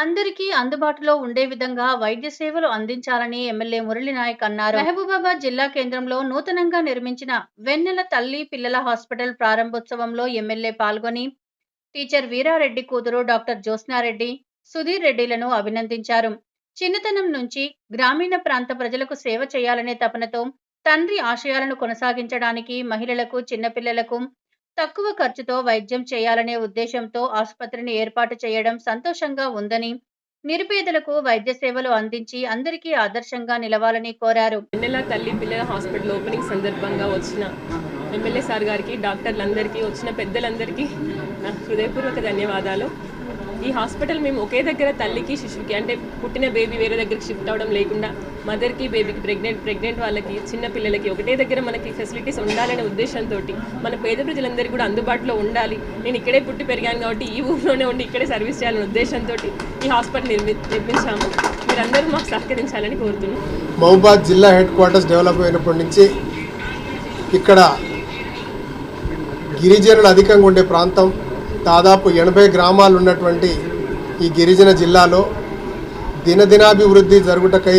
అందరికీ అందుబాటులో ఉండే విధంగా వైద్య సేవలు అందించాలని ఎమ్మెల్యే మురళి నాయక్ అన్నారు. మహబూబాబాద్ జిల్లా కేంద్రంలో నూతనంగా నిర్మించిన వెన్నెల తల్లి పిల్లల హాస్పిటల్ ప్రారంభోత్సవంలో ఎమ్మెల్యే పాల్గొని టీచర్ వీరారెడ్డి కూతురు డాక్టర్ జ్యోత్స్నారెడ్డి సుధీర్ రెడ్డిలను అభినందించారు. చిన్నతనం నుంచి గ్రామీణ ప్రాంత ప్రజలకు సేవ చేయాలనే తపనతో తండ్రి ఆశయాలను కొనసాగించడానికి మహిళలకు చిన్నపిల్లలకు తక్కువ ఖర్చుతో వైద్యం చేయాలనే ఉద్దేశంతో ఆసుపత్రిని ఏర్పాటు చేయడం సంతోషంగా ఉందని నిరుపేదలకు వైద్య సేవలు అందించి అందరికీ ఆదర్శంగా నిలవాలని కోరారు. వెన్నెల తల్లి పిల్లల హాస్పిటల్ ఓపెనింగ్ సందర్భంగా వచ్చిన ఎమ్మెల్యే సార్ గారికి డాక్టర్లందరికీ వచ్చిన పెద్దలందరికీ నా హృదయపూర్వక ధన్యవాదాలు. ఈ హాస్పిటల్ మేము ఒకే దగ్గర తల్లికి శిశువుకి అంటే పుట్టిన బేబీ వేరే దగ్గరికి షిఫ్ట్ అవ్వడం లేకుండా మదర్కి బేబీకి ప్రెగ్నెంట్ ప్రెగ్నెంట్ వాళ్ళకి చిన్న పిల్లలకి ఒకటే దగ్గర మనకి ఫెసిలిటీస్ ఉండాలనే ఉద్దేశంతో మన పేద ప్రజలందరికీ కూడా అందుబాటులో ఉండాలి. నేను ఇక్కడే పుట్టి పెరిగాను కాబట్టి ఈ ఊర్లోనే ఉండి ఇక్కడే సర్వీస్ చేయాలనే ఉద్దేశంతో ఈ హాస్పిటల్ నిర్మి నిర్మించాము. మీరందరూ మాకు సహకరించాలని కోరుతున్నాను మహబాద్ జిల్లా హెడ్ క్వార్టర్స్ డెవలప్ అయినప్పటి నుంచి ఇక్కడ గిరిజనులు అధికంగా ఉండే ప్రాంతం. దాదాపు ఎనభై గ్రామాలు ఉన్నటువంటి ఈ గిరిజన జిల్లాలో దినదినాభివృద్ధి జరుగుటకై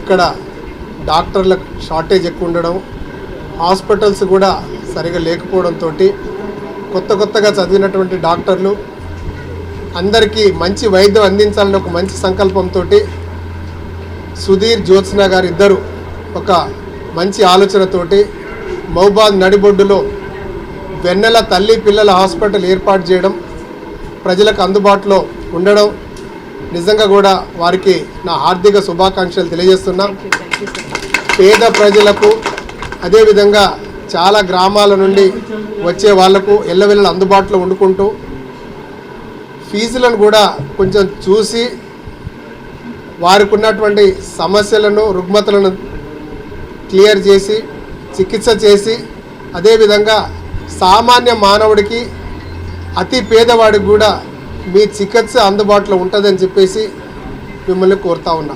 ఇక్కడ డాక్టర్ల షార్టేజ్ ఎక్కువ ఉండడం హాస్పిటల్స్ కూడా సరిగా లేకపోవడంతో కొత్త కొత్తగా చదివినటువంటి డాక్టర్లు అందరికీ మంచి వైద్యం అందించాలని ఒక మంచి సంకల్పంతో సుధీర్ జ్యోత్స్న గారు ఇద్దరు ఒక మంచి ఆలోచనతోటి మహబాద్ నడిబొడ్డులో వెన్నెల తల్లి పిల్లల హాస్పిటల్ ఏర్పాటు చేయడం ప్రజలకు అందుబాటులో ఉండడం నిజంగా కూడా వారికి నా ఆర్థిక శుభాకాంక్షలు తెలియజేస్తున్నా. పేద ప్రజలకు అదేవిధంగా చాలా గ్రామాల నుండి వచ్చే వాళ్ళకు ఎల్లవెల్ల అందుబాటులో వండుకుంటూ ఫీజులను కూడా కొంచెం చూసి వారికి ఉన్నటువంటి సమస్యలను రుగ్మతలను క్లియర్ చేసి చికిత్స చేసి అదేవిధంగా సామాన్య మానవుడికి అతి పేదవాడికి కూడా మీ చికిత్స అందుబాటులో ఉంటుందని చెప్పేసి మిమ్మల్ని కోరుతా ఉన్నా.